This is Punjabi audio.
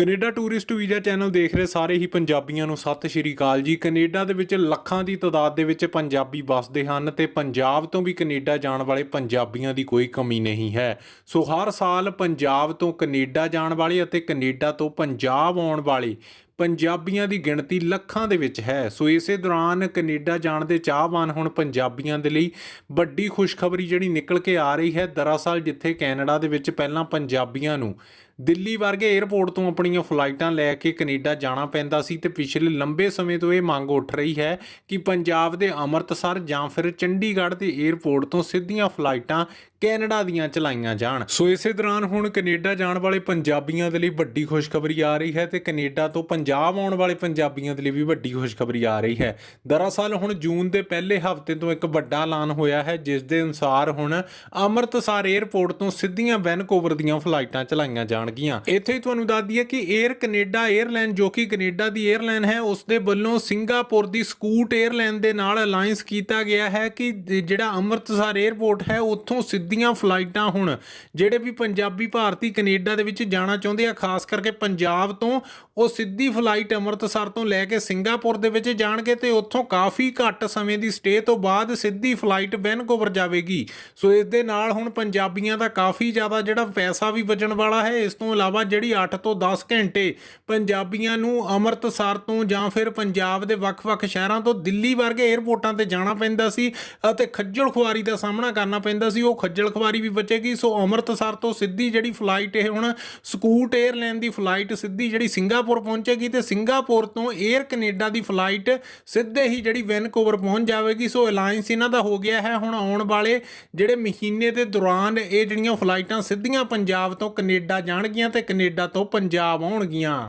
ਕੈਨੇਡਾ ਟੂਰਿਸਟ ਵੀਜ਼ਾ ਚੈਨਲ ਦੇਖ ਰਹੇ ਸਾਰੇ ਹੀ ਪੰਜਾਬੀਆਂ ਨੂੰ। ਸਤਿ ਸ਼੍ਰੀ ਅਕਾਲ ਜੀ। ਕੈਨੇਡਾ ਦੇ ਵਿੱਚ ਲੱਖਾਂ ਦੀ ਤਾਦਾਦ ਦੇ ਵਿੱਚ ਪੰਜਾਬੀ ਵੱਸਦੇ ਹਨ ਤੇ ਪੰਜਾਬ ਤੋਂ ਵੀ ਕੈਨੇਡਾ ਜਾਣ ਵਾਲੇ ਪੰਜਾਬੀਆਂ ਦੀ ਕੋਈ ਕਮੀ ਨਹੀਂ ਹੈ। ਸੋ ਹਰ ਸਾਲ ਪੰਜਾਬ ਤੋਂ ਕੈਨੇਡਾ ਜਾਣ ਵਾਲੇ ਅਤੇ ਕੈਨੇਡਾ ਤੋਂ ਪੰਜਾਬ ਆਉਣ ਵਾਲੇ ਪੰਜਾਬੀਆਂ ਦੀ ਗਿਣਤੀ ਲੱਖਾਂ ਦੇ ਵਿੱਚ ਹੈ। ਸੋ ਇਸੇ ਦੌਰਾਨ ਕੈਨੇਡਾ ਜਾਣ ਦੇ ਚਾਹਵਾਨ ਹੁਣ ਪੰਜਾਬੀਆਂ ਦੇ ਲਈ ਵੱਡੀ ਖੁਸ਼ਖਬਰੀ ਜਿਹੜੀ ਨਿਕਲ ਕੇ ਆ ਰਹੀ ਹੈ। ਦਰਅਸਲ ਜਿੱਥੇ ਕੈਨੇਡਾ ਦੇ ਵਿੱਚ ਪਹਿਲਾਂ ਪੰਜਾਬੀਆਂ ਨੂੰ ਦਿੱਲੀ ਵਰਗੇ 에어ਪੋਰਟ ਤੋਂ ਆਪਣੀਆਂ ਫਲਾਈਟਾਂ ਲੈ ਕੇ ਕੈਨੇਡਾ ਜਾਣਾ ਪੈਂਦਾ ਸੀ ਤੇ ਪਿਛਲੇ ਲੰਬੇ ਸਮੇਂ ਤੋਂ ਇਹ ਮੰਗ ਉੱਠ ਰਹੀ ਹੈ ਕਿ ਪੰਜਾਬ ਦੇ ਅੰਮ੍ਰਿਤਸਰ ਜਾਂ ਫਿਰ ਚੰਡੀਗੜ੍ਹ ਦੇ 에어ਪੋਰਟ ਤੋਂ ਸਿੱਧੀਆਂ ਫਲਾਈਟਾਂ ਕੈਨੇਡਾ ਦੀਆਂ ਚਲਾਈਆਂ ਜਾਣ। ਸੋ ਇਸੇ ਦੌਰਾਨ ਹੁਣ ਕੈਨੇਡਾ ਜਾਣ ਵਾਲੇ ਪੰਜਾਬੀਆਂ ਦੇ ਲਈ ਵੱਡੀ ਖੁਸ਼ਖਬਰੀ ਆ ਰਹੀ ਹੈ ਤੇ ਕੈਨੇਡਾ ਤੋਂ ਪੰਜਾਬ ਆਉਣ ਵਾਲੇ ਪੰਜਾਬੀਆਂ ਦੇ ਲਈ ਵੀ ਵੱਡੀ ਖੁਸ਼ਖਬਰੀ ਆ ਰਹੀ ਹੈ। ਦਰਅਸਲ ਹੁਣ ਜੂਨ ਦੇ ਪਹਿਲੇ ਹਫ਼ਤੇ ਤੋਂ ਇੱਕ ਵੱਡਾ ਐਲਾਨ ਹੋਇਆ ਹੈ, ਜਿਸ ਦੇ ਅਨੁਸਾਰ ਹੁਣ ਅੰਮ੍ਰਿਤਸਰ 에어ਪੋਰਟ ਤੋਂ ਸਿੱਧੀਆਂ ਵੈਨਕੂਵਰ ਦੀਆਂ ਫਲਾਈਟਾਂ ਚਲਾਈਆਂ ਜਾਣ ਬਣ ਗਈਆਂ। ਇੱਥੇ ਹੀ ਤੁਹਾਨੂੰ ਦੱਸ ਦਈਏ ਕਿ 에ਅਰ ਕੈਨੇਡਾ 에ਅਰਲਾਈਨ ਜੋ ਕਿ ਕੈਨੇਡਾ ਦੀ 에ਅਰਲਾਈਨ ਹੈ ਉਸ ਦੇ ਵੱਲੋਂ ਸਿੰਗਾਪੁਰ ਦੀ ਸਕੂਟ 에ਅਰਲਾਈਨ ਦੇ ਨਾਲ ਅਲਾਈਅੰਸ ਕੀਤਾ ਗਿਆ ਹੈ ਕਿ ਜਿਹੜਾ ਅੰਮ੍ਰਿਤਸਰ 에ਅਰਪੋਰਟ ਹੈ, ਉੱਥੋਂ ਸਿੱਧੀਆਂ ਫਲਾਈਟਾਂ ਹੁਣ, ਜਿਹੜੇ ਵੀ ਪੰਜਾਬੀ ਭਾਰਤੀ ਕੈਨੇਡਾ ਦੇ ਵਿੱਚ ਜਾਣਾ ਚਾਹੁੰਦੇ ਆ, ਖਾਸ ਕਰਕੇ ਪੰਜਾਬ ਤੋਂ, ਉਹ ਸਿੱਧੀ ਫਲਾਈਟ ਅੰਮ੍ਰਿਤਸਰ ਤੋਂ ਲੈ ਕੇ ਸਿੰਗਾਪੁਰ ਦੇ ਵਿੱਚ ਜਾਣਗੇ ਤੇ ਉੱਥੋਂ ਕਾਫੀ ਘੱਟ ਸਮੇਂ ਦੀ ਸਟੇ ਤੋਂ ਬਾਅਦ ਸਿੱਧੀ ਫਲਾਈਟ ਵੈਨਕੂਵਰ ਜਾਵੇਗੀ। ਸੋ ਇਸ ਦੇ ਨਾਲ ਹੁਣ ਪੰਜਾਬੀਆਂ ਦਾ ਕਾਫੀ ਜ਼ਿਆਦਾ ਜਿਹੜਾ ਪੈਸਾ ਵੀ ਵਜਣ ਵਾਲਾ ਹੈ, ਇਸ ਤੋਂ ਇਲਾਵਾ ਜਿਹੜੀ 8 ਤੋਂ 10 ਘੰਟੇ ਪੰਜਾਬੀਆਂ ਨੂੰ ਅੰਮ੍ਰਿਤਸਰ ਤੋਂ ਜਾਂ ਫਿਰ ਪੰਜਾਬ ਦੇ ਵੱਖ-ਵੱਖ ਸ਼ਹਿਰਾਂ ਤੋਂ ਦਿੱਲੀ ਵਰਗੇ 에ਅਰਪੋਰਟਾਂ ਤੇ ਜਾਣਾ ਪੈਂਦਾ ਸੀ ਅਤੇ ਖੱਜਲ ਖੁਆਰੀ ਦਾ ਸਾਹਮਣਾ ਕਰਨਾ ਪੈਂਦਾ ਸੀ, ਉਹ ਖੱਜਲ ਖੁਆਰੀ ਵੀ ਬਚੇਗੀ। ਸੋ ਅੰਮ੍ਰਿਤਸਰ ਤੋਂ ਸਿੱਧੀ ਜਿਹੜੀ ਫਲਾਈਟ ਇਹ ਹੁਣ ਸਕੂਟ 에ਅਰਲਾਈਨ ਦੀ ਫਲਾਈਟ ਸਿੱਧੀ ਜਿਹੜੀ ਸਿੰਗਾਪੁਰ ਪਹੁੰਚੇਗੀ ਤੇ ਸਿੰਗਾਪੁਰ ਤੋਂ 에ਅਰ ਕੈਨੇਡਾ ਦੀ ਫਲਾਈਟ ਸਿੱਧੇ ਹੀ ਜਿਹੜੀ ਵੈਨਕੂਵਰ ਪਹੁੰਚ ਜਾਵੇਗੀ। ਸੋ ਅਲਾਈਅੰਸ ਇਹਨਾਂ ਦਾ ਹੋ ਗਿਆ ਹੈ ਹੁਣ ਆਉਣ ਵਾਲੇ ਜਿਹੜੇ ਮਹੀਨੇ ਦੇ ਦੌਰਾਨ ਇਹ ਜਿਹੜੀਆਂ ਫਲਾਈਟਾਂ ਸਿੱਧੀਆਂ ਪੰਜਾਬ ਤੋਂ ਕੈਨੇਡਾ ਜਾਣ ਜਾਣਗੀਆਂ ਤੇ ਕੈਨੇਡਾ ਤੋਂ ਪੰਜਾਬ ਆਉਣਗੀਆਂ।